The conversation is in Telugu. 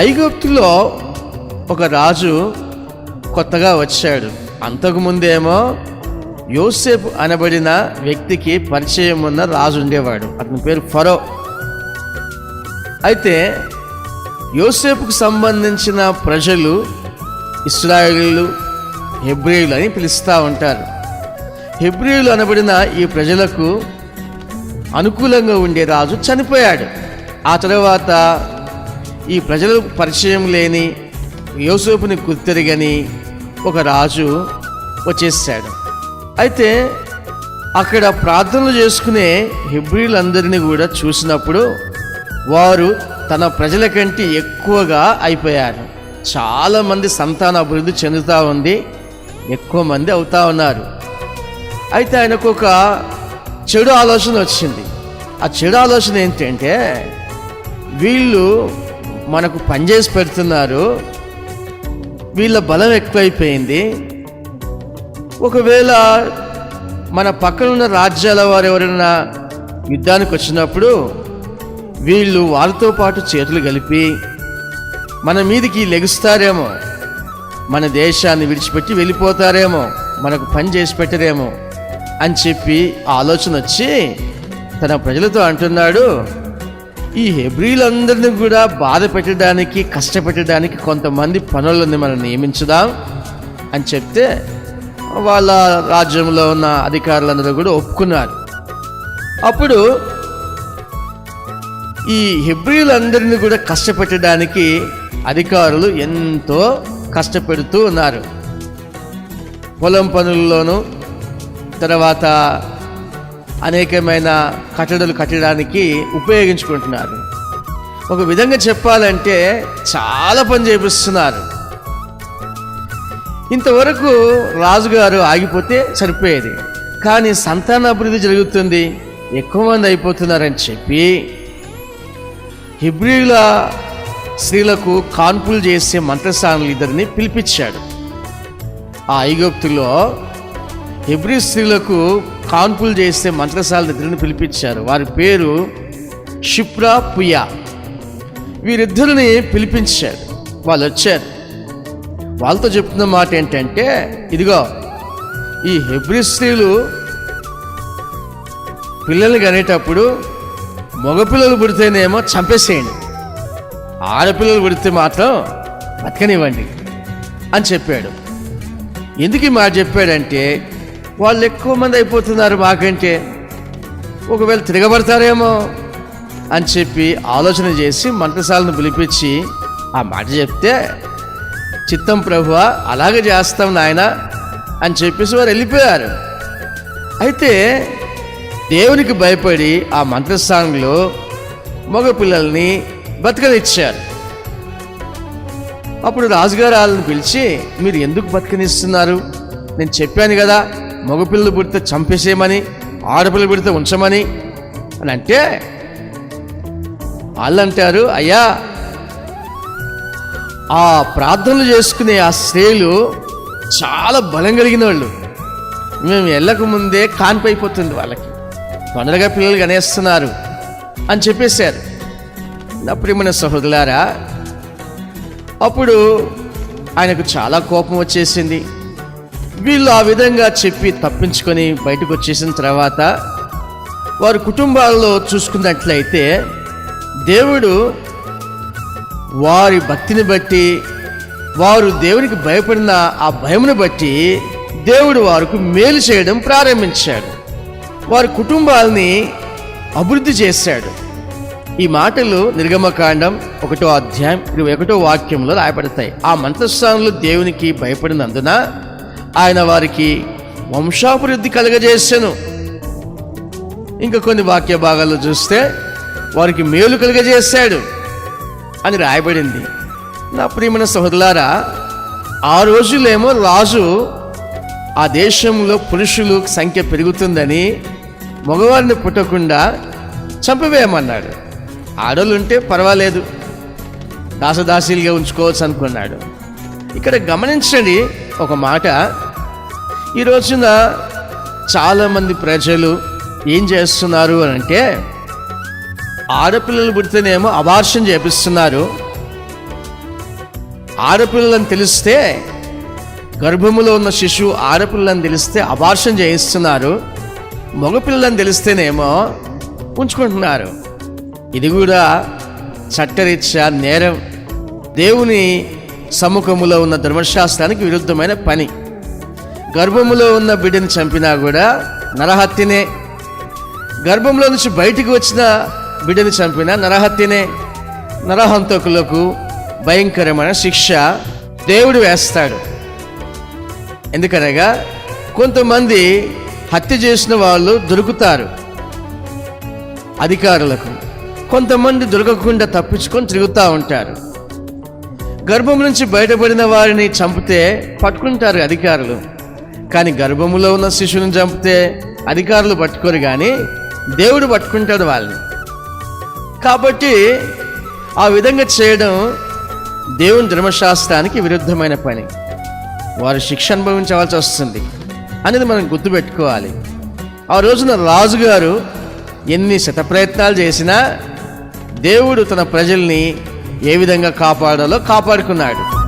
ఐగుప్తులో ఒక రాజు కొత్తగా వచ్చాడు. అంతకుముందేమో యోసేపు అనబడిన వ్యక్తికి పరిచయం ఉన్న రాజు ఉండేవాడు. అతని పేరు ఫరో. అయితే యోసేపుకు సంబంధించిన ప్రజలు ఇస్రాయిలు హెబ్రియులు అని పిలుస్తూ ఉంటారు. హెబ్రియులు అనబడిన ఈ ప్రజలకు అనుకూలంగా ఉండే రాజు చనిపోయాడు. ఆ తర్వాత ఈ ప్రజలకు పరిచయం లేని యోసేపుని గుర్తెరగని ఒక రాజు వచ్చేసాడు. అయితే అక్కడ ప్రార్థనలు చేసుకునే హిబ్రిలందరినీ కూడా చూసినప్పుడు వారు తన ప్రజల కంటే ఎక్కువగా అయిపోయారు. చాలామంది సంతాన అభివృద్ధి చెందుతూ ఉంది ఎక్కువ మంది అవుతా ఉన్నారు. అయితే ఆయనకు ఒక చెడు ఆలోచన వచ్చింది. ఆ చెడు ఆలోచన ఏంటంటే వీళ్ళు మనకు పనిచేసి పెడుతున్నారు. వీళ్ళ బలం ఎక్కువైపోయింది. ఒకవేళ మన పక్కనున్న రాజ్యాల వారు ఎవరైనా యుద్ధానికి వచ్చినప్పుడు వీళ్ళు వారితో పాటు చేతులు కలిపి మన మీదికి లెగుస్తారేమో మన దేశాన్ని విడిచిపెట్టి వెళ్ళిపోతారేమో మనకు పని చేసి పెట్టరేమో అని చెప్పి ఆలోచన వచ్చి తన ప్రజలతో అంటున్నాడు. ఈ హెబ్రిలందరినీ కూడా బాధ పెట్టడానికి కష్టపెట్టడానికి కొంతమంది పనులను మనం నియమించుదాం అని చెప్తే వాళ్ళ రాజ్యంలో ఉన్న అధికారులందరూ కూడా ఒప్పుకున్నారు. అప్పుడు ఈ హెబ్రిలందరినీ కూడా కష్టపెట్టడానికి అధికారులు ఎంతో కష్టపెడుతూ ఉన్నారు. పొలం పనుల్లోనూ తర్వాత అనేకమైన కట్టడలు కట్టడానికి ఉపయోగించుకుంటున్నారు. ఒక విధంగా చెప్పాలంటే చాలా పని చేపిస్తున్నారు. ఇంతవరకు రాజుగారు ఆగిపోతే సరిపోయేది. కానీ సంతాన అభివృద్ధి జరుగుతుంది. ఎక్కువ మంది అయిపోతున్నారని చెప్పి హిబ్రిల స్త్రీలకు కాన్పులు చేసే మంత్రస్థానులు ఇద్దరిని పిలిపించాడు. ఆ ఐగుప్తులో హెబ్రి స్త్రీలకు కాన్పులు చేసే మంత్రసాల దగ్గరని పిలిపించారు. వారి పేరు క్షిప్రా పుయా వీరిద్దరిని పిలిపించాడు. వాళ్ళు వచ్చారు. వాళ్ళతో చెప్తున్న మాట ఏంటంటే ఇదిగో ఈ హెబ్రి స్త్రీలు పిల్లలు కనేటప్పుడు మగపిల్లలు పుడితేనేమో చంపేసేయండి. ఆడపిల్లలు పుడితే మాత్రం బతకనివ్వండి అని చెప్పాడు. ఎందుకు ఈ మాట చెప్పాడంటే వాళ్ళు ఎక్కువ మంది అయిపోతున్నారు మాకంటే. ఒకవేళ తిరగబడతారేమో అని చెప్పి ఆలోచన చేసి మంత్రశాలను పిలిపించి ఆ మాట చెప్తే చిత్తం ప్రభువ అలాగే చేస్తాం నాయన అని చెప్పేసి వారు వెళ్ళిపోయారు. అయితే దేవునికి భయపడి ఆ మంత్రస్థానంలో మగపిల్లల్ని బతకనిచ్చారు. అప్పుడు రాజుగారు వాళ్ళని పిలిచి మీరు ఎందుకు బతకనిస్తున్నారు? నేను చెప్పాను కదా మగపిల్లలు పుడితే చంపేసేయమని ఆడపిల్లలు పుడితే ఉంచమని అని అంటే వాళ్ళు అంటారు అయ్యా ఆ ప్రార్థనలు చేసుకునే ఆ స్త్రీలు చాలా బలం కలిగిన వాళ్ళు. మేము వెళ్ళక ముందే కాన్పైపోతుంది వాళ్ళకి. తొందరగా పిల్లలు కనేస్తున్నారు అని చెప్పేశారు. అప్పుడు మన సహోదరులారా అప్పుడు ఆయనకు చాలా కోపం వచ్చేసింది. వీళ్ళు ఆ విధంగా చెప్పి తప్పించుకొని బయటకు వచ్చేసిన తర్వాత వారి కుటుంబాల్లో చూసుకున్నట్లయితే దేవుడు వారి భక్తిని బట్టి వారు దేవునికి భయపడిన ఆ భయమును బట్టి దేవుడు వారికి మేలు చేయడం ప్రారంభించాడు. వారి కుటుంబాలని అభివృద్ధి చేశాడు. ఈ మాటలు నిర్గమకాండం ఒకటో అధ్యాయం ఇరవై ఒకటో వాక్యంలో రాయబడతాయి. ఆ మంత్రస్థానంలో దేవునికి భయపడినందున ఆయన వారికి వంశాభివృద్ధి కలగజేసెను. ఇంకా కొన్ని వాక్య భాగాలు చూస్తే వారికి మేలు కలుగజేశాడు అని రాయబడింది. నా ప్రియమైన సహోదరులారా ఆ రోజులేమో రాజు ఆ దేశంలో పురుషులు సంఖ్య పెరుగుతుందని మగవారిని పుట్టకుండా చంపివేయమన్నాడు. ఆడోళ్ళు ఉంటే పర్వాలేదు. దాసదాసీలుగా ఉంచుకోవచ్చు అనుకున్నాడు ఇక్కడ గమనించండి ఒక మాట. ఈ రోజున చాలామంది ప్రజలు ఏం చేస్తున్నారు అని అంటే ఆడపిల్లలు పుడితేనేమో అబార్షన్ చేపిస్తున్నారు. ఆడపిల్లని తెలిస్తే గర్భములో ఉన్న శిశువు ఆడపిల్లని తెలిస్తే అబార్షన్ చేయిస్తున్నారు. మగపిల్లని తెలిస్తేనేమో ఉంచుకుంటున్నారు. ఇది కూడా చట్టరీత్యా నేరం. దేవుని సముఖములో ఉన్న ధర్మశాస్త్రానికి విరుద్ధమైన పని. గర్భములో ఉన్న బిడ్డను చంపినా కూడా నరహత్యనే. గర్భంలో నుంచి బయటికి వచ్చిన బిడ్డను చంపిన నరహత్యనే. నరహంతకులకు భయంకరమైన శిక్ష దేవుడు వేస్తాడు. ఎందుకనగా కొంతమంది హత్య చేసిన వాళ్ళు దొరుకుతారు అధికారులకు. కొంతమంది దొరకకుండా తప్పించుకొని తిరుగుతూ ఉంటారు. గర్భం నుంచి బయటపడిన వారిని చంపితే పట్టుకుంటారు అధికారులు. కానీ గర్భములో ఉన్న శిశువుని చంపితే అధికారులు పట్టుకోరు కానీ దేవుడు పట్టుకుంటాడు వాళ్ళని. కాబట్టి ఆ విధంగా చేయడం దేవుని ధర్మశాస్త్రానికి విరుద్ధమైన పని. వారు శిక్ష అనుభవించవలసి వస్తుంది అనేది మనం గుర్తుపెట్టుకోవాలి. ఆ రోజున రాజుగారు ఎన్ని శత ప్రయత్నాలు చేసినా దేవుడు తన ప్రజల్ని ఏ విధంగా కాపాడాలో కాపాడుకున్నాడు.